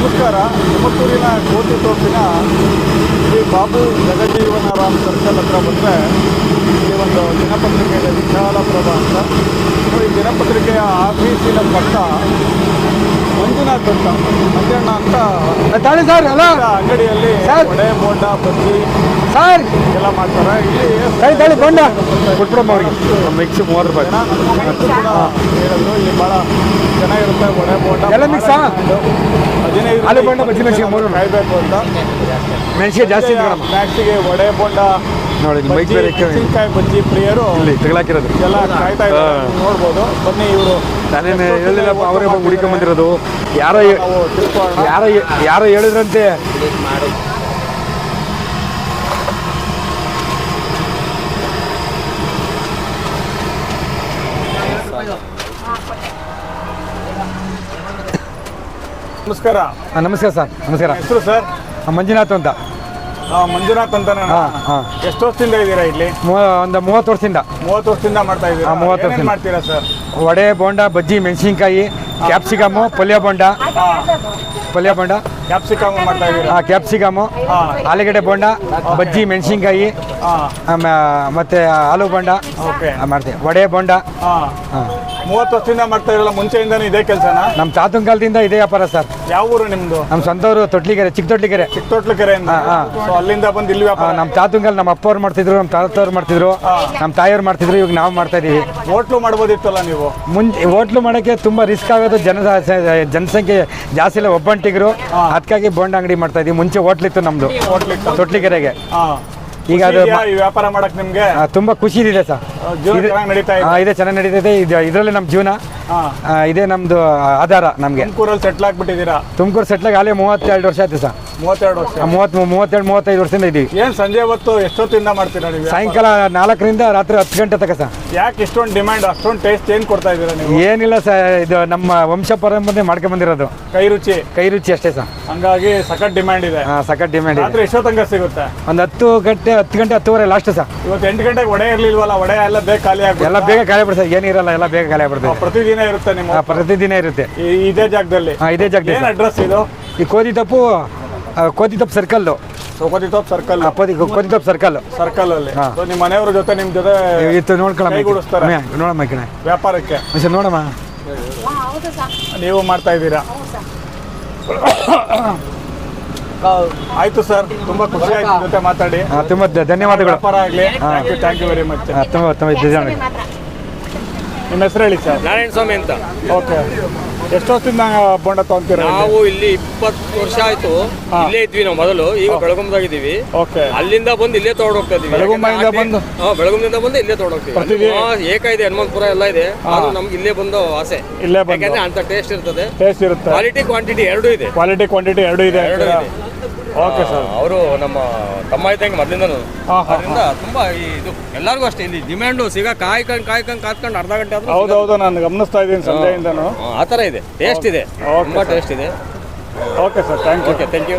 ನಮಸ್ಕಾರ. ತುಮಕೂರಿನ ಕೋಟಿ ತೋಪಿನ ಶ್ರೀ ಬಾಬು ಜಗಜೀವನರಾಮ್ ಸರ್ಕಲ್ ಹತ್ರ ಬಂದರೆ ಈ ಒಂದು ದಿನಪತ್ರಿಕೆಯ ವಿಶಾಲ ವಿಶಾಲಪ್ರಭ ಅಂತ. ಈ ದಿನಪತ್ರಿಕೆಯ ಆಫೀಸಿನ ಪಕ್ಕ ಮಂಜುನಾಥ್ ಅಂತ ಮಂಜಣ್ಣ ಅಂತ ತಾಳಿ ಸರ್ ಎಲ್ಲ ಅಂಗಡಿಯಲ್ಲಿ ಸರ್. ವಡೆ ಬೋಂಡ ಬಜ್ಜಿ ಸರ್. ಎಲ್ಲ ಮಾಡ್ತಾರೆ. ಇಲ್ಲಿ ತಾಳಿ ತಾಳಿ ಬೋಂಡ. ಕೊಟ್ಬಿಡಮ್ಮ ಅವ್ರಿಗೆ. ಮಿಕ್ಸ್ ಮೂವತ್ತು ರೂಪಾಯಿ. ಹೇಳಿದ್ರು ಇಲ್ಲಿ ಭಾಳ ಚೆನ್ನಾಗಿರುತ್ತೆ. ವಡೆ ಬೋಂಡ ಎಲ್ಲ ಮಿಕ್ಸ್ ಆಲೂ ಬೋಂಡ, ಬಜ್ಜಿ ಮೆಣಸಿನ ಮೂರು. ಕಾಯ್ಬೇಕು ಅಂತ. ಮೆಣಸಿಗೆ ಜಾಸ್ತಿ ಮ್ಯಾಕ್ಸಿಗೆ ವಡೆ ಬೋಂಡ ನೋಡಿ ಬೈಕ್ ಬಜ್ಜಿ ಬೇರೆ ಇಕ್ಕೆ- ಬಜ್ಜಿ ಪ್ರಿಯರು. ಇಲ್ಲಿ ತಗೊಳಕಿರೋದು ಎಲ್ಲ ಕಾಯ್ತಾ ಇದ್ದಾರೆ. ನೋಡ್ಬೋದು. ಬನ್ನಿ ಇವರು. ನಾನೇನು ಹೇಳಿಲ್ಲ ಅವರೇ ಬಂದು ಹುಡುಕೊಂಡ್ ಬಂದಿರೋದು. ಯಾರೋ ಯಾರೋ ಯಾರೋ ಹೇಳಿದ್ರಂತೆ. ನಮಸ್ಕಾರ. ನಮಸ್ಕಾರ ಸರ್ ನಮಸ್ಕಾರ. ಹೆಸರು ಸರ್? ಮಂಜುನಾಥ್ ಅಂತ. ಮಂಜುನಾಥ್ ಅಂತ ಎಷ್ಟು ವರ್ಷದಿಂದ ಇದ್ದೀರಾ ಇಲ್ಲಿ? ಒಂದು ಮೂವತ್ತು ವರ್ಷದಿಂದ. ಮೂವತ್ತು ವರ್ಷದಿಂದ ಮಾಡ್ತಾ ಇದ್ದೀರಾ? ಮೂವತ್ತು ವರ್ಷ. ಮಾಡ್ತೀರಾ ಸರ್? ವಡೆ ಬೋಂಡ ಬಜ್ಜಿ ಮೆಣಸಿನ್ಕಾಯಿ ಕ್ಯಾಪ್ಸಿಕಮು ಪಲ್ಯ ಬೋಂಡ. ಪಲ್ಯ ಬೋಂಡ. ಕ್ಯಾಪ್ಸಿಕಮ್ ಮಾಡ್ತಾ ಇದ್ದೀರಾ? ಕ್ಯಾಪ್ಸಿಕಮು. ಆಲೂಗಡ್ಡೆ ಬೋಂಡ ಬಜ್ಜಿ ಮೆಣಸಿನ್ಕಾಯಿ ಮತ್ತೆ ಮತ್ತು ಆಲೂ ಬೋಂಡ. ಮಾಡ್ತೀವಿ. ವಡೆ ಬೋಂಡ. ಹಾಂ. ಮೂವತ್ತು ವರ್ಷದಿಂದ ಮಾಡ್ತಾ ಇರಲ್ಲ ಮುಂಚೆಯಿಂದನೂ ಇದೇ ಕೆಲಸನ? ನಮ್ಮ ತಾತನ ಕಾಲದಿಂದ ಇದೇ ವ್ಯಾಪಾರ ಸರ್. ಯಾವ ಊರು ನಿಮ್ದು? ನಮ್ಮ ಸ್ವಂತವರು ತೊಟ್ಲಿಗೆರೆ ಚಿಕ್ಕ ತೊಟ್ಲಿಗೆರೆ ಚಿಕ್ಕ ಕೆರೆಯಿಂದ ಹಾ, ಹಾ. ಸೊ ಅಲ್ಲಿಂದ ಬಂದು ಇಲ್ಲಿ ವ್ಯಾಪಾರ? ನಮ್ಮ ತಾತನ ಕಾಲ ನಮ್ಮ ಅಪ್ಪವ್ರು ಮಾಡ್ತಿದ್ರು ನಮ್ಮ ತಾತವ್ರು ಮಾಡ್ತಿದ್ರು ನಮ್ಮ ತಾಯಿಯವ್ರು ಮಾಡ್ತಿದ್ರು ಇವಾಗ ನಾವು ಮಾಡ್ತಾ ಇದೀವಿ. ಹೋಟ್ಲು ಮಾಡ್ಬೋದಿತ್ತಲ್ಲ ನೀವು? ಮುಂಚೆ ಹೋಟ್ಲು ಮಾಡೋಕೆ ತುಂಬ ರಿಸ್ಕ್ ಆಗೋದು ಜನ ಜನಸಂಖ್ಯೆ ಜಾಸ್ತಿ ಇಲ್ಲ ಒಬ್ಬಂಟಿಗರು. ಅದಕ್ಕಾಗಿ ಬೋಂಡ ಅಂಗಡಿ ಮಾಡ್ತಾ ಇದೀವಿ. ಮುಂಚೆ ಹೋಟ್ಲಿತ್ತು ನಮ್ಮದು ನಮ್ದು. ತೊಟ್ಲಿಗೆರೆಗೆ ಈಗ ಅದು ಈ ವ್ಯಾಪಾರ ಮಾಡಕ್ ನಿಮ್ಗೆ? ತುಂಬಾ ಖುಷಿ ಇದೆ ಸರ್. ಇದು- ಚೆನ್ನಾಗಿ ನಡೀತಾ ಇದೆ. ಚೆನ್ನಾಗಿ ನಡೀತಿದೆ. ಇದು ಇದರಲ್ಲಿ ನಮ್ಮ ಜೀವನ. ಇದೇ ನಮ್ಮದು ಆಧಾರ ನಮಗೆ. ತುಮಕೂರಲ್ಲಿ ಸೆಟ್ಲ್ ಆಗ್ಬಿಟ್ಟಿದ್ದೀರಾ? ತುಮಕೂರು ಸೆಟ್ಲಾಗಿ ಅಲ್ಲೇ ಮೂವತ್ತೆರಡು ವರ್ಷ ಆಯ್ತು ಸರ್. ಮೂವತ್ತೆರಡು ವರ್ಷ. ಮೂವತ್ತು ಮೂವತ್ತೆರಡು ಮೂವತ್ತೈದು ವರ್ಷದಿಂದ ಇದೀವಿ. ಏನು ಸಂಜೆ ಹೊತ್ತು ಎಷ್ಟೊತ್ತಿಂದ ಮಾಡ್ತೀರಾ ನೀವು? ಸಾಯಂಕಾಲ ನಾಲ್ಕರಿಂದ ರಾತ್ರಿ ಹತ್ತು ಗಂಟೆ ತನಕ ಸರ್. ಯಾಕೆ ಇಷ್ಟೊಂದು ಡಿಮ್ಯಾಂಡ್ ಅಷ್ಟೊಂದು ಟೇಸ್ಟ್ ಏನ್ ಕೊಡ್ತಾ ಇದ್ದೀರಾ ನೀವು? ಏನಿಲ್ಲ ಸರ್ ಇದು ನಮ್ಮ ವಂಶ ಪರಂಪರೆ ಮಾಡ್ಕೊಂಡ್ ಬಂದಿರೋದು. ಕೈ ರುಚಿ. ಕೈ ರುಚಿ ಅಷ್ಟೇ ಸರ್. ಹಂಗಾಗಿ ಸಖತ್ ಡಿಮ್ಯಾಂಡ್ ಇದೆ. ಹಾಂ ಸಖತ್ ಡಿಮ್ಯಾಂಡ್ ಇದೆ. ರಾತ್ರಿ ಎಷ್ಟೋ ತನಕ ಸಿಗುತ್ತೆ? ಒಂದು ಹತ್ತು ಗಂಟೆ ಹತ್ತು ಗಂಟೆ ಹತ್ತುವರೆ ಲಾಸ್ಟ್ ಸರ್. ಇವತ್ತು ಎಂಟು ಗಂಟೆಗೆ ಒಡೆ ಇರ್ಲಿಲ್ವಲ್ಲ ಒಡೆ ಎಲ್ಲ ಬೇಗ ಖಾಲಿ ಎಲ್ಲ ಆಗ್ಬಿಡುತ್ತೆ ಬೇಗ ಖಾಲಿ ಬಿಡ್ತಾರೆ ಏನಿರಲ್ಲ ಎಲ್ಲ ಬೇಗ ಖಾಲಿ ಆಗ್ಬಿಡ್ತದೆ ಪ್ರತಿದಿನ ಇರುತ್ತೆ ನಿಮ್ಮ ಹಾಂ ಪ್ರತಿದಿನ ಇರುತ್ತೆ. ಈ- ಇದೇ ಜಾಗದಲ್ಲಿ. ಹಾಂ ಇದೇ ಜಾಗದಲ್ಲಿ ಏನ್ ಸರ್. ಅಡ್ರೆಸ್ ಇದು? ಈ ಕೋದಿ ತಪ್ಪು ಆ, ಕೋದಿ ತಪ್ಪು ಸರ್ಕಲ್ಲು ಸೋಕೋತಿ ತೋಪ್ ಸರ್ಕಲ್ ಕೋದಿ ಕೋದಿ ತಪ್ಪು ಸರ್ಕಲ್ ಸರ್ಕಲ್ ಅಲ್ಲಿ. ಹಾ. So, ನಿಮ್ಮ ಮನೆಯವ್ರ ಜೊತೆ ನಿಮ್ ಜೊತೆ ಇತ್ತು ನೋಡ್ಕೊಳಮ್ಮ ಕೈಗೂಡಿಸ್ತಾರೆ. ನೋಡಮ್ಮ ಈ ಕಡೆ ವ್ಯಾಪಾರಕ್ಕೆ. ಮಿಸ್ಟರ್ ನೋಡಮ್ಮ. ನೀವು ಮಾಡ್ತಾ ಇದ್ದೀರಾ? ಆಯ್ತು ಸರ್. ತುಂಬಾ ಖುಷಿ ಆಯ್ತು ಜೊತೆ ಮಾತಾಡಿ. ತುಂಬಾ ಧನ್ಯವಾದಗಳು. ವ್ಯಾಪಾರ ಆಗ್ಲಿ. ಥ್ಯಾಂಕ್ ಯು ವೆರಿ ಮಚ್ ತುಂಬ ತುಂಬ ನಿಮ್ಮ ಹೆಸರು ಹೇಳಿ ಸರ್. ನಾರಾಯಣ ಸ್ವಾಮಿ ಅಂತ. ಓಕೆ. ಎಷ್ಟು ವರ್ಷದಿಂದ ಬೋಂಡ ತಗೊಂತೀರ ನಾವು ಇಲ್ಲಿ ಇಪ್ಪತ್ತು ವರ್ಷ ಆಯ್ತು. ಇಲ್ಲೇ ಇದ್ವಿ ನಾವು ಮೊದಲು. ಈಗ ಬೆಳಗುಂಬದಾಗಿದ್ದೀವಿ. ಓಕೆ. ಅಲ್ಲಿಂದ ಬಂದು ಇಲ್ಲೇ ತಗೊಂಡು ಹೋಗ್ತಾ ಇದೀವಿ ಬೆಳಗುಂಬದಿಂದ ಬಂದು? ಹಾ ಬೆಳಗುಂಬದಿಂದ ಬಂದು ಇಲ್ಲೇ ತಗೊಂಡು ಹೋಗ್ತೀವಿ? ಏಕ ಇದೆ ಹನುಮಂತಪುರ ಎಲ್ಲ ಇದೆ. ಅದು ನಮ್ಗೆ ಇಲ್ಲೇ ಬಂದು ಆಸೆ. ಇಲ್ಲೇ ಬಂದು? ಯಾಕಂದ್ರೆ ಅಂತ ಟೇಸ್ಟ್ ಇರ್ತದೆ. ಟೇಸ್ಟ್ ಇರುತ್ತೆ. ಕ್ವಾಲಿಟಿ ಕ್ವಾಂಟಿಟಿ ಎರಡೂ ಇದೆ. ಕ್ವಾಲಿಟಿ ಕ್ವಾಂಟಿಟಿ ಎರಡೂ ಇದೆ ಎರಡೂ ಇದೆ. Okay sir. ಅವರು ನಮ್ಮ ತಮ್ಮ ಇದ್ದಂಗೆ ಮೊದಲಿಂದನು. ಅದರಿಂದ ತುಂಬಾ ಈ ಇದು ಎಲ್ಲರಿಗೂ ಅಷ್ಟೇ ಇಲ್ಲಿ ಡಿಮ್ಯಾಂಡು ಸಿಗ ಕಾಯ್ಕೊಂಡು ಕಾಯ್ಕೊಂಡು ಕಾತ್ಕೊಂಡು ಅರ್ಧ ಗಂಟೆ ಆದ್ರೂ ಹೌದೌದು ನಾನು ಗಮನಿಸ್ತಾ ಇದ್ದೀನಿ ಸಂಜೆಯಿಂದನೂ. ಆ ಥರ ಇದೆ. ಟೇಸ್ಟ್ ಇದೆ. ತುಂಬಾ ಟೇಸ್ಟ್ ಇದೆ. Okay sir thank you okay thank you